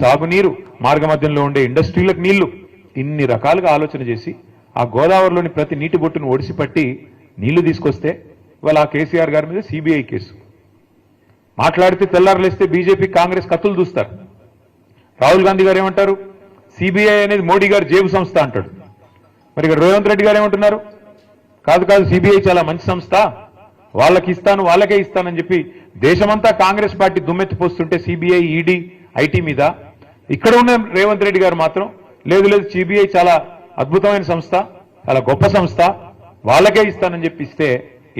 సాగునీరు మార్గమధ్యంలో ఉండే ఇండస్ట్రీలకు నీళ్ళు. ఇన్ని రకాలుగా ఆలోచన చేసి ఆ గోదావరిలోని ప్రతి నీటి బొట్టును ఒడిసి పట్టి నీళ్ళు తీసుకొస్తే ఇవాళ ఆ కేసీఆర్ గారి మీద సిబిఐ కేసు. మాట్లాడితే తెల్లారులేస్తే బీజేపీ కాంగ్రెస్ కత్తులు చూస్తారు రాహుల్ గాంధీ గారు ఏమంటారు? సిబిఐ అనేది మోడీ గారు జేబు సంస్థ అంటాడు. మరి ఇక్కడ రేవంత్ రెడ్డి గారు ఏమంటున్నారు? కాదు కాదు సిబిఐ చాలా మంచి సంస్థ. వాళ్ళకి ఇస్తాను వాళ్ళకే ఇస్తానని చెప్పి దేశమంతా కాంగ్రెస్ పార్టీ దుమ్మెత్తిపోస్తుంటే సిబిఐ ఈడీ ఐటీ మీద. ఇక్కడ ఉన్న రేవంత్ రెడ్డి గారు మాత్రం లేదు లేదు సిబిఐ చాలా అద్భుతమైన సంస్థ చాలా గొప్ప సంస్థ వాళ్ళకే ఇస్తానని చెప్పి ఇస్తే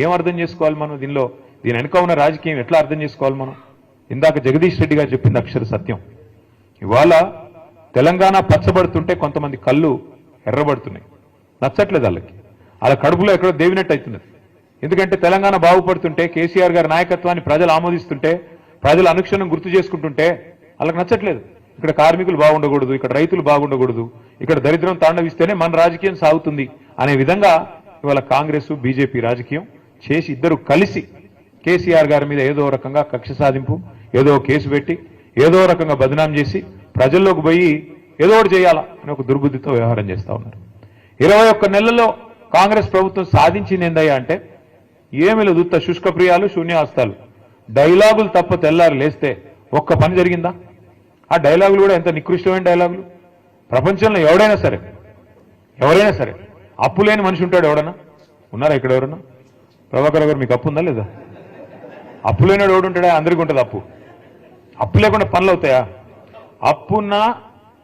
ఏం అర్థం చేసుకోవాలి మనం దీనిలో? దీని వెనుక ఉన్న రాజకీయం ఎట్లా అర్థం చేసుకోవాలి మనం? ఇందాక జగదీష్ రెడ్డి గారు చెప్పింది అక్షర సత్యం. ఇవాళ తెలంగాణ పచ్చబడుతుంటే కొంతమంది కళ్ళు ఎర్రబడుతున్నాయి. నచ్చట్లేదు వాళ్ళకి. వాళ్ళ కడుపులో ఎక్కడో దేవినట్టు అవుతున్నది. ఎందుకంటే తెలంగాణ బాగుపడుతుంటే కేసీఆర్ గారి నాయకత్వాన్ని ప్రజలు ఆమోదిస్తుంటే ప్రజలు అనుక్షణం గుర్తు చేసుకుంటుంటే వాళ్ళకి నచ్చట్లేదు. ఇక్కడ కార్మికులు బాగుండకూడదు ఇక్కడ రైతులు బాగుండకూడదు ఇక్కడ దరిద్రం తాండవిస్తేనే మన రాజకీయం సాగుతుంది అనే విధంగా ఇవాళ కాంగ్రెస్ బీజేపీ రాజకీయం చేసి ఇద్దరు కలిసి కేసీఆర్ గారి మీద ఏదో రకంగా కక్ష సాధింపు ఏదో కేసు పెట్టి ఏదో రకంగా బదనాం చేసి ప్రజల్లోకి పోయి ఏదో ఒకటి చేయాలా అని ఒక దుర్బుద్ధితో వ్యవహారం చేస్తా ఉన్నారు. ఇరవై ఒక్క నెలల్లో కాంగ్రెస్ ప్రభుత్వం సాధించింది ఏందయ్యా అంటే ఏమి లేదు శుష్క ప్రియాలు శూన్యాస్తాలు? డైలాగులు తప్ప తెల్లారు లేస్తే ఒక్క పని జరిగిందా? ఆ డైలాగులు కూడా ఎంత నికృష్టమైన డైలాగులు? ప్రపంచంలో ఎవడైనా సరే ఎవరైనా సరే అప్పు లేని మనిషి ఉంటాడు ఎవడన్నా? ఉన్నారా ఇక్కడ ఎవరన్నా? ప్రభాకర్ గారు మీకు అప్పు ఉందా లేదా? అప్పు లేనివాడు ఎవడు ఉంటాడా? అందరికీ ఉంటుంది అప్పు. అప్పు లేకుండా పనులు అవుతాయా? అప్పున్నా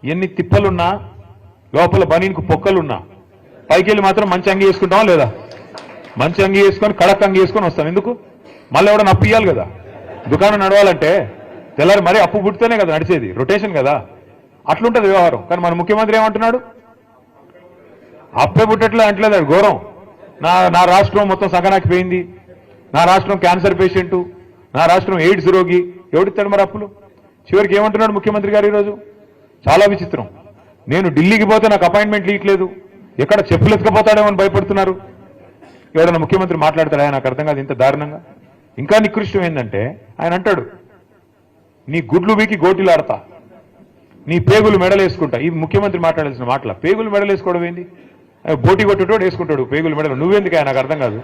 ఎన్ని తిప్పలున్నా లోపల బనీనికి పొక్కలున్నా పైకి వెళ్ళి మాత్రం మంచి అంగి వేసుకుంటామా లేదా? మంచి అంగి వేసుకొని కడక్ అంగి వేసుకొని వస్తాం. ఎందుకు? మళ్ళీ ఎవడన్నా అప్పు ఇవ్వాలి కదా? దుకాణం నడవాలంటే తెల్లారి మరీ అప్పు పుట్టితేనే కదా నడిచేది. రొటేషన్ కదా. అట్లుంటది వ్యవహారం. కానీ మన ముఖ్యమంత్రి ఏమంటున్నాడు? అప్పే పుట్టట్లే అంటలేదు అది ఘోరం. నా నా రాష్ట్రం మొత్తం సగనాకి పోయింది నా రాష్ట్రం క్యాన్సర్ పేషెంట్ నా రాష్ట్రం ఎయిడ్స్ రోగి. ఎవడిస్తాడు మరి అప్పులు? చివరికి ఏమంటున్నాడు ముఖ్యమంత్రి గారు ఈరోజు? చాలా విచిత్రం. నేను ఢిల్లీకి పోతే నాకు అపాయింట్మెంట్లు ఇవ్వట్లేదు ఎక్కడ చెప్పులు ఎత్తుకపోతాడేమో అని భయపడుతున్నారు. ఎవడన్నా ముఖ్యమంత్రి మాట్లాడతాడా? నాకు అర్థం కాదు. ఇంత దారుణంగా. ఇంకా నికృష్టం ఏంటంటే ఆయన అంటాడు నీ గుడ్లు వీకి గోటిలాడతా. నీ పేగులు మెడలేసుకుంటా. ఈ ముఖ్యమంత్రి మాట్లాడాల్సిన మాటల. పేగులు మెడలేసుకోవడం ఏంది? బోటి కొట్టేటోడు వేసుకుంటాడు పేగులు మెడలు. నువ్వెందుకు ఆయన? నాకు అర్థం కాదు.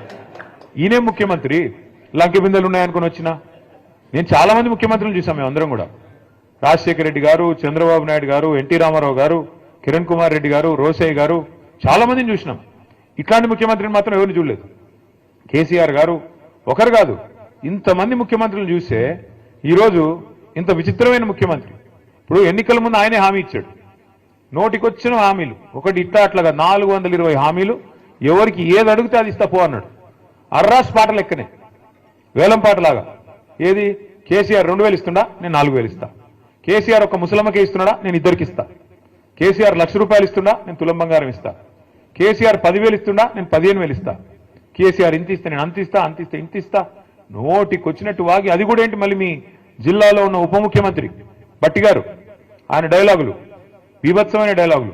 ఈయనే ముఖ్యమంత్రి. లంకె బిందెలు ఉన్నాయనుకుని వచ్చినా? నేను చాలా మంది ముఖ్యమంత్రులు చూసాం మేము అందరం కూడా. రాజశేఖర రెడ్డి గారు చంద్రబాబు నాయుడు గారు ఎన్టీ రామారావు గారు కిరణ్ కుమార్ రెడ్డి గారు రోసయ్య గారు చాలా మందిని చూసినాం. ఇట్లాంటి ముఖ్యమంత్రిని మాత్రం ఎవరిని చూడలేదు. కేసీఆర్ గారు ఒకరు కాదు. ఇంతమంది ముఖ్యమంత్రులు చూస్తే ఈరోజు ఇంత విచిత్రమైన ముఖ్యమంత్రి. ఇప్పుడు ఎన్నికల ముందు ఆయనే హామీ ఇచ్చాడు. నోటికొచ్చిన హామీలు. ఒకటి ఇట్లా అట్లాగా నాలుగు వందల ఇరవై హామీలు. ఎవరికి ఏది అడిగితే అది ఇస్తా పో అన్నాడు. అర్రాస్ పాట లెక్కనే. వేలం పాటలాగా. ఏది? కేసీఆర్ రెండు వేలు ఇస్తుండా? నేను నాలుగు వేలు ఇస్తా. కేసీఆర్ ఒక ముసలమ్మకే ఇస్తున్నాడా? నేను ఇద్దరికి ఇస్తా. కేసీఆర్ లక్ష రూపాయలు ఇస్తుండా? నేను తులం బంగారం ఇస్తా. కేసీఆర్ పదివేలు ఇస్తుండా? నేను పదిహేను వేలు ఇస్తా. కేసీఆర్ ఇంత ఇస్తా నేను అంత ఇస్తా అంత ఇస్తా ఇంత ఇస్తా. నోటికొచ్చినట్టు వాగి అది కూడా ఏంటి మళ్ళీ మీ జిల్లాలో ఉన్న ఉప ముఖ్యమంత్రి బట్టి గారు ఆయన డైలాగులు బీభత్సమైన డైలాగులు.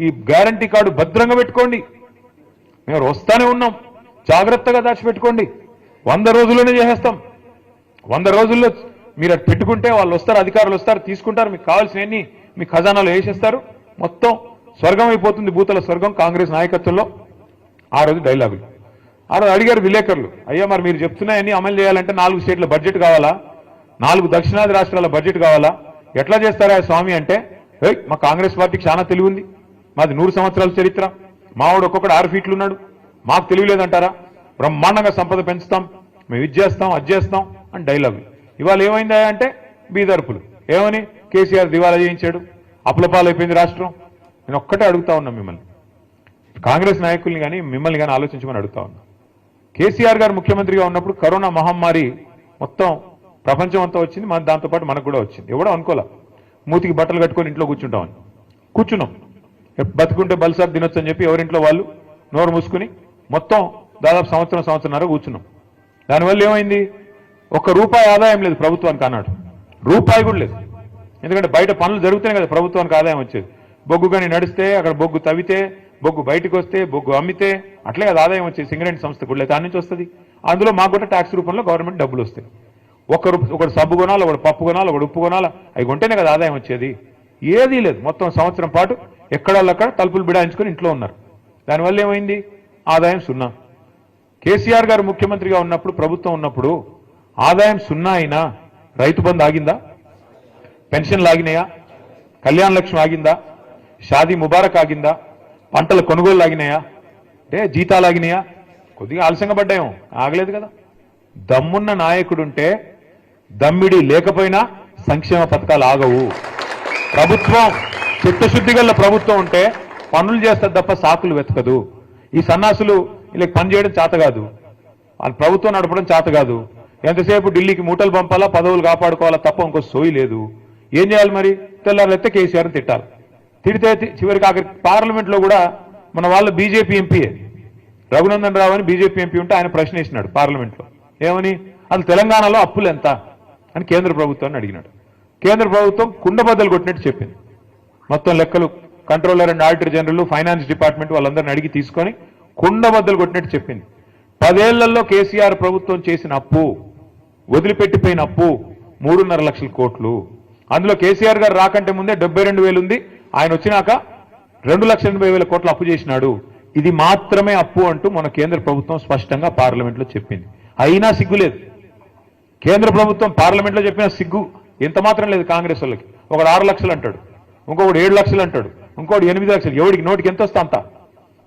ఈ గ్యారంటీ కార్డు భద్రంగా పెట్టుకోండి. మేము వస్తానే ఉన్నాం. జాగ్రత్తగా దాచిపెట్టుకోండి. వంద రోజుల్లోనే చేసేస్తాం. వంద రోజుల్లో మీరు అది పెట్టుకుంటే వాళ్ళు వస్తారు అధికారులు వస్తారు తీసుకుంటారు. మీకు కావాల్సినవన్నీ మీ ఖజానాలో వేసేస్తారు. మొత్తం స్వర్గం అయిపోతుంది భూతల స్వర్గం కాంగ్రెస్ నాయకత్వంలో. ఆ రోజు డైలాగులు. ఆడ అడిగారు విలేకరులు అయ్యా మరి మీరు చెప్తున్నాయని అమలు చేయాలంటే నాలుగు స్టేట్ల బడ్జెట్ కావాలా? నాలుగు దక్షిణాది రాష్ట్రాల బడ్జెట్ కావాలా? ఎట్లా చేస్తారా స్వామి అంటే మా కాంగ్రెస్ పార్టీకి చాలా తెలివి ఉంది మాది నూరు సంవత్సరాల చరిత్ర. మావాడు ఒక్కొక్కడు ఆరు ఫీట్లు ఉన్నాడు. మాకు తెలియలేదంటారా బ్రహ్మాండంగా సంపద పెంచుతాం. మేము ఇది చేస్తాం అది చేస్తాం అని డైలాగ్ ఇవాళ ఏమైందా అంటే బీదర్పులు. ఏమని? కేసీఆర్ దివాలా చేయించాడు. అప్పులపాలైపోయింది రాష్ట్రం. నేను ఒక్కటే అడుగుతా ఉన్నా మిమ్మల్ని. కాంగ్రెస్ నాయకుల్ని కానీ మిమ్మల్ని కానీ ఆలోచించమని అడుగుతా ఉన్నా. కేసీఆర్ గారు ముఖ్యమంత్రిగా ఉన్నప్పుడు కరోనా మహమ్మారి మొత్తం ప్రపంచం అంతా వచ్చింది. మన దాంతోపాటు మనకు కూడా వచ్చింది. ఎవడో అనుకోలే. మూతికి బట్టలు కట్టుకొని ఇంట్లో కూర్చుంటామని. కూర్చున్నాం. బతుకుంటే బలిసార్ తినొచ్చు అని చెప్పి ఎవరింట్లో వాళ్ళు నోరు మూసుకుని మొత్తం దాదాపు సంవత్సరం సంవత్సరంన్నర కూర్చున్నాం. దానివల్ల ఏమైంది? ఒక్క రూపాయి ఆదాయం లేదు ప్రభుత్వానికి అన్నాడు రూపాయి కూడా లేదు. ఎందుకంటే బయట పనులు జరుగుతూనే కదా ప్రభుత్వానికి ఆదాయం వచ్చేది. బొగ్గు కానీ నడిస్తే అక్కడ బొగ్గు తవ్వితే బొగ్గు బయటకు వస్తే బొగ్గు అమ్మితే అట్లే అది ఆదాయం వచ్చేది సింగరేణి సంస్థ కూడా దాని నుంచి వస్తుంది అందులో మాకు కూడా ట్యాక్స్ రూపంలో గవర్నమెంట్ డబ్బులు వస్తాయి. ఒకరు ఒకడు సబ్బు కొనాలి ఒకడు పప్పు కొనాలి ఒకడు ఉప్పు కొనాలి అవి కొంటేనే కదా ఆదాయం వచ్చేది. ఏదీ లేదు. మొత్తం సంవత్సరం పాటు ఎక్కడల్లక్కడ తలుపులు బిడాయించుకొని ఇంట్లో ఉన్నారు. దానివల్ల ఏమైంది? ఆదాయం సున్నా. కేసీఆర్ గారు ముఖ్యమంత్రిగా ఉన్నప్పుడు ప్రభుత్వం ఉన్నప్పుడు ఆదాయం సున్నా అయినా రైతు బంధు ఆగిందా? పెన్షన్లు ఆగినాయా కళ్యాణ లక్ష్యం ఆగిందా? షాదీ ముబారక్ ఆగిందా? పంటల కొనుగోలు ఆగినాయా అంటే జీతాలు ఆగినాయా కొద్దిగా ఆలస్యంగా పడ్డాయేమో. ఆగలేదు కదా. దమ్మున్న నాయకుడుంటే దమ్మిడి లేకపోయినా సంక్షేమ పథకాలు ఆగవు. ప్రభుత్వం చిత్తశుద్ధి గల ప్రభుత్వం ఉంటే పనులు చేస్తారు తప్ప సాకులు వెతకదు. ఈ సన్నాసులు వీళ్ళకి పని చేయడం చేత కాదు. వాళ్ళ ప్రభుత్వం నడపడం చేత కాదు. ఎంతసేపు ఢిల్లీకి మూటలు పంపాలా పదవులు కాపాడుకోవాలా తప్ప ఇంకో సోయి లేదు. ఏం చేయాలి మరి? తెల్లారైతే కేసీఆర్ని తిట్టాలి. తిడితే చివరికి అక్కడ పార్లమెంట్లో కూడా మన వాళ్ళ బీజేపీ ఎంపీయే. రఘునందన్ రావు అని బీజేపీ ఎంపీ ఉంటే ఆయన ప్రశ్న వేసినాడు ఏమని? అసలు తెలంగాణలో అప్పులు ఎంత? అని కేంద్ర ప్రభుత్వాన్ని అడిగినాడు. కేంద్ర ప్రభుత్వం కుండబద్దలు కొట్టినట్టు చెప్పింది. మొత్తం లెక్కలు controller and auditor general finance department వాళ్ళందరిని అడిగి తీసుకొని కుండబద్దలు కొట్టినట్టు చెప్పింది. పదేళ్ళలో కేసీఆర్ ప్రభుత్వం చేసిన అప్పు వదిలిపెట్టిపోయిన అప్పు మూడున్నర లక్షల కోట్లు. అందులో కేసీఆర్ గారు రాకంటే ముందే డెబ్బై రెండు వేలు ఉంది ఆయన వచ్చినాక రెండు లక్షల ఎనభై వేల కోట్లు అప్పు చేసినాడు. ఇది మాత్రమే అప్పు అంటూ మన కేంద్ర ప్రభుత్వం స్పష్టంగా పార్లమెంట్లో చెప్పింది. అయినా సిగ్గులేదు కేంద్ర ప్రభుత్వం పార్లమెంట్లో చెప్పిన సిగ్గు ఎంత మాత్రం లేదు కాంగ్రెస్ వాళ్ళకి. ఒకడు ఆరు లక్షలు అంటాడు. ఇంకొకడు ఏడు లక్షలు అంటాడు. ఇంకోటి ఎనిమిది లక్షలు. ఎవడికి నోటికి ఎంత వస్తా అంత?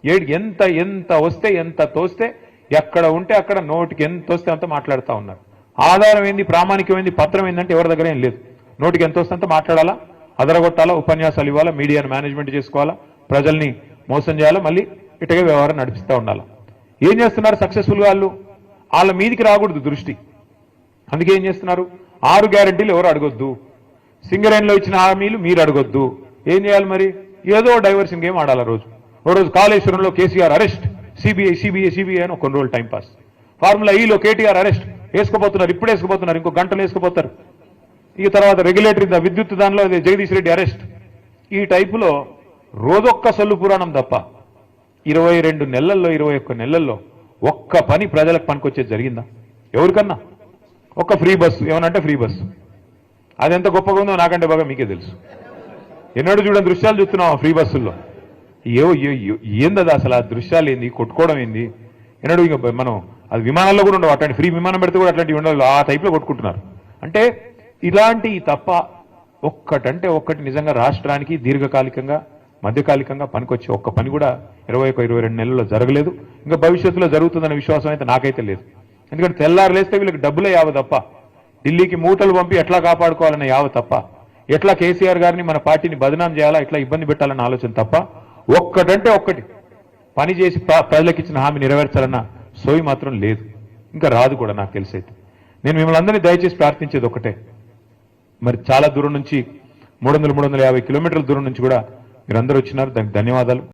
ఏడికి ఎంత ఎంత వస్తే ఎంత తోస్తే ఎక్కడ ఉంటే అక్కడ నోటికి ఎంత వస్తే అంత మాట్లాడుతూ ఉన్నారు. ఆధారం ఏంది ప్రామాణికమైంది పత్రం ఏంటంటే ఎవరి దగ్గర ఏం లేదు. నోటికి ఎంత వస్తే అంత మాట్లాడాలా? అదరగొట్టాలా ఉపన్యాసాలు ఇవ్వాలా మీడియాను మేనేజ్మెంట్ చేసుకోవాలా ప్రజల్ని మోసం చేయాలా మళ్ళీ ఇటగే వ్యవహారం నడిపిస్తూ ఉండాలా? ఏం చేస్తున్నారు సక్సెస్ఫుల్ వాళ్ళు? వాళ్ళ మీదికి రాకూడదు దృష్టి. అందుకే ఏం చేస్తున్నారు? ఆరు గ్యారంటీలు ఎవరు అడగొద్దు? సింగరేణిలో ఇచ్చిన హామీలు మీరు అడగొద్దు. ఏం చేయాలి మరి? ఏదో డైవర్షన్ గేమ్ ఆడాలి రోజు. ఓ రోజు కాళేశ్వరంలో KCR arrest. CBI CBI CBI అని కొన్ని రోజులు టైంపాస్ ఫార్ములా ఈలో కేటీఆర్ అరెస్ట్. వేసుకోబోతున్నారు ఇప్పుడు వేసుకోపోతున్నారు ఇంకో గంటలు వేసుకుపోతారు ఇక తర్వాత రెగ్యులేటరీ విద్యుత్ దానిలో జగదీష్ రెడ్డి అరెస్ట్ ఈ టైపులో రోజొక్క సొల్లు పురాణం తప్ప ఇరవై రెండు నెలల్లో ఇరవై ఒక్క నెలల్లో ఒక్క పని ప్రజలకు పనికొచ్చేది జరిగిందా? ఎవరికన్నా? ఒక్క ఫ్రీ బస్సు ఏమనంటే ఫ్రీ బస్సు అది ఎంత గొప్పగా ఉందో నాకంటే బాగా మీకే తెలుసు. ఎన్నడూ చూడని దృశ్యాలు చూస్తున్నాం ఫ్రీ బస్సుల్లో ఏ ఏందది అసలు ఆ దృశ్యాలు ఏంది? కొట్టుకోవడం ఏంది? ఎన్నడూ ఇంకా మనం అది విమానాల్లో కూడా ఉండవు. అట్లాంటి ఫ్రీ విమానం పెడితే కూడా అట్లాంటివి ఉండవు. ఆ టైప్లో కొట్టుకుంటున్నారు. అంటే ఇలాంటి తప్ప ఒక్కటంటే ఒక్కటి నిజంగా రాష్ట్రానికి దీర్ఘకాలికంగా మధ్యకాలికంగా పనికొచ్చే ఒక్క పని కూడా ఇరవై ఒక ఇరవై రెండు నెలల్లో జరగలేదు. ఇంకా భవిష్యత్తులో జరుగుతుందనే విశ్వాసం అయితే నాకైతే లేదు. ఎందుకంటే తెల్లారు లేస్తే వీళ్ళకి డబ్బులే యావ తప్ప ఢిల్లీకి మూటలు పంపి ఎట్లా కాపాడుకోవాలనే యావ తప్ప ఎట్లా కేసీఆర్ గారిని మన పార్టీని బదనాం చేయాలా ఎట్లా ఇబ్బంది పెట్టాలన్న ఆలోచన తప్ప ఒక్కటంటే ఒక్కటి పని చేసి ప్రజలకు ఇచ్చిన హామీ నెరవేర్చాలన్న సోయి మాత్రం లేదు. ఇంకా రాదు కూడా నాకు తెలిసైతే నేను మిమ్మల్ని అందరినీ దయచేసి ప్రార్థించేది ఒకటే మరి చాలా దూరం నుంచి మూడు వందల మూడు వందల యాభై కిలోమీటర్ల దూరం నుంచి కూడా మీరందరూ వచ్చినారు. దానికి ధన్యవాదాలు.